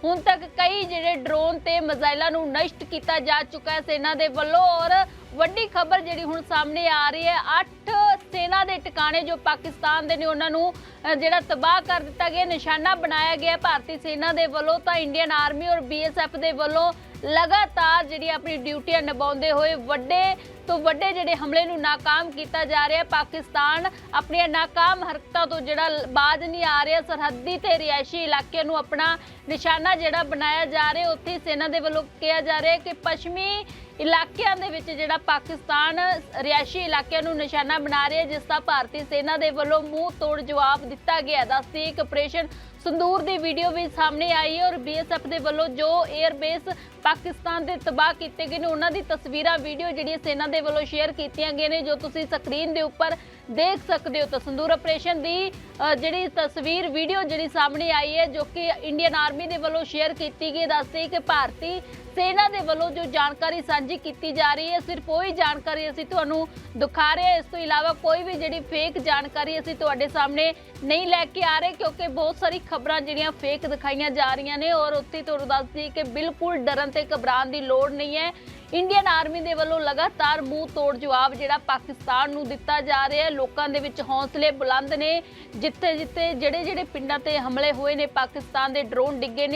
ਹੁਣ ਤੱਕ ਕਈ ਜਿਹੜੇ ਡਰੋਨ ਤੇ ਮਿਜ਼ਾਈਲਾਂ ਨੂੰ ਨਸ਼ਟ ਕੀਤਾ ਜਾ ਚੁੱਕਾ ਹੈ ਸੈਨਾ ਦੇ ਵੱਲੋਂ ਔਰ ਵੱਡੀ ਖਬਰ ਜਿਹੜੀ ਹੁਣ ਸਾਹਮਣੇ ਆ ਰਹੀ ਹੈ 8 ਟਿਕਾਣੇ ਜੋ ਪਾਕਿਸਤਾਨ ਦੇ ਨੇ, ਉਹਨਾਂ ਨੂੰ ਜਿਹੜਾ ਤਬਾਹ ਕਰ ਦਿੱਤਾ ਗਿਆ, ਨਿਸ਼ਾਨਾ ਬਣਾਇਆ ਗਿਆ ਭਾਰਤੀ ਸੈਨਾ ਦੇ ਵੱਲੋਂ, ਤਾਂ ਇੰਡੀਅਨ ਆਰਮੀ ਔਰ ਬੀਐਸਐਫ ਦੇ ਵੱਲੋਂ ਲਗਾਤਾਰ ਜਿਹੜੀ ਆਪਣੀ ਡਿਊਟੀਆਂ ਨਿਭਾਉਂਦੇ ਹੋਏ ਵੱਡੇ ਤੋਂ ਵੱਡੇ ਜਿਹੜੇ ਹਮਲੇ ਨੂੰ ਨਾਕਾਮ ਕੀਤਾ ਜਾ ਰਿਹਾ ਪਾਕਿਸਤਾਨ ਆਪਣੀਆਂ ਨਾਕਾਮ ਹਰਕਤਾਂ ਤੋਂ ਜਿਹੜਾ ਬਾਜ਼ ਨਹੀਂ ਆ ਰਿਹਾ, ਸਰਹੱਦੀ ਤੇ ਰਿਹਾਇਸ਼ੀ ਇਲਾਕਿਆਂ ਨੂੰ ਆਪਣਾ ਨਿਸ਼ਾਨਾ ਜਿਹੜਾ ਬਣਾਇਆ ਜਾ ਰਿਹਾ, ਉੱਥੇ ਸੈਨਾ ਦੇ ਵੱਲੋਂ ਕਿਹਾ ਜਾ ਰਿਹਾ ਕਿ ਪੱਛਮੀ ਇਲਾਕਿਆਂ ਦੇ ਵਿੱਚ ਜਿਹੜਾ ਪਾਕਿਸਤਾਨ ਰਿਹਾਇਸ਼ੀ ਇਲਾਕਿਆਂ ਨੂੰ ਨਿਸ਼ਾਨਾ ਬਣਾ ਰਿਹਾ ਹੈ, ਜਿਸ ਦਾ ਭਾਰਤੀ ਸੈਨਾ ਦੇ ਵੱਲੋਂ ਮੂੰਹ ਤੋੜ ਜਵਾਬ ਦਿੱਤਾ ਗਿਆ ਦੱਸਦੀ ਇੱਕ ਆਪਰੇਸ਼ਨ ਸੰਦੂਰ ਦੀ ਵੀਡੀਓ ਵੀ ਸਾਹਮਣੇ ਆਈ ਹੈ ਔਰ ਬੀਐਸਐਫ ਦੇ ਵੱਲੋਂ ਜੋ 에ਅਰ ਬੇਸ ਪਾਕਿਸਤਾਨ ਦੇ ਤਬਾਹ ਕੀਤੇ ਗਏ ਨੇ, ਉਹਨਾਂ ਦੀ ਤਸਵੀਰਾਂ, ਵੀਡੀਓ ਜਿਹੜੀਆਂ ਸੈਨਾ ਦੇ ਵੱਲੋਂ ਸ਼ੇਅਰ ਕੀਤੀਆਂ ਗਈਆਂ ਨੇ, ਜੋ ਤੁਸੀਂ ਸਕਰੀਨ ਦੇ ਉੱਪਰ ਦੇਖ ਸਕਦੇ ਹੋ ਤਾਂ ਸੰਦੂਰ ਆਪਰੇਸ਼ਨ ਦੀ ਜਿਹੜੀ ਤਸਵੀਰ, ਵੀਡੀਓ ਜਿਹੜੀ ਸਾਹਮਣੇ ਆਈ ਹੈ, ਜੋ ਕਿ ਇੰਡੀਅਨ ਆਰਮੀ ਦੇ ਵੱਲੋਂ ਸ਼ੇਅਰ ਕੀਤੀ ਗਈ ਹੈ। ਦੱਸਦੀ ਕਿ ਭਾਰਤੀ ਸੈਨਾ ਦੇ ਵੱਲੋਂ ਜੋ ਜਾਣਕਾਰੀ ਸਾਂਝੀ ਕੀਤੀ ਜਾ ਰਹੀ ਹੈ ਸਿਰਫ ਉਹੀ ਜਾਣਕਾਰੀ ਅਸੀਂ ਤੁਹਾਨੂੰ ਦਿਖਾ ਰਹੇ ਹਾਂ। ਇਸ ਤੋਂ ਇਲਾਵਾ ਕੋਈ ਵੀ ਜਿਹੜੀ ਫੇਕ ਜਾਣਕਾਰੀ ਅਸੀਂ ਤੁਹਾਡੇ ਸਾਹਮਣੇ ਨਹੀਂ ਲੈ ਕੇ ਆ ਰਹੇ, ਕਿਉਂਕਿ ਬਹੁਤ ਸਾਰੀ ਖਬਰਾਂ ਜਿਹੜੀਆਂ ਫੇਕ ਦਿਖਾਈਆਂ ਜਾ ਰਹੀਆਂ ਨੇ ਔਰ ਉੱਥੇ ਤੁਹਾਨੂੰ ਦੱਸਦੀ ਕਿ ਬਿਲਕੁਲ ਡਰਨ ਤੇ ਘਬਰਾਉਣ ਦੀ ਲੋੜ ਨਹੀਂ ਹੈ। ਇੰਡੀਅਨ ਆਰਮੀ ਦੇ ਵੱਲੋਂ ਲਗਾਤਾਰ ਮੂੰਹ ਤੋੜ ਜਵਾਬ ਜਿਹੜਾ ਪਾਕਿਸਤਾਨ ਨੂੰ ਦਿੱਤਾ ਜਾ ਰਿਹਾ ਹੈ। ਲੋਕਾਂ ਦੇ ਵਿੱਚ ਹੌਸਲੇ ਬੁਲੰਦ ਨੇ। ਜਿੱਥੇ ਜਿੱਥੇ ਜਿਹੜੇ ਜਿਹੜੇ ਪਿੰਡਾਂ ਤੇ ਹਮਲੇ ਹੋਏ ਨੇ, ਪਾਕਿਸਤਾਨ ਦੇ ਡਰੋਨ ਡਿੱਗੇ ਨੇ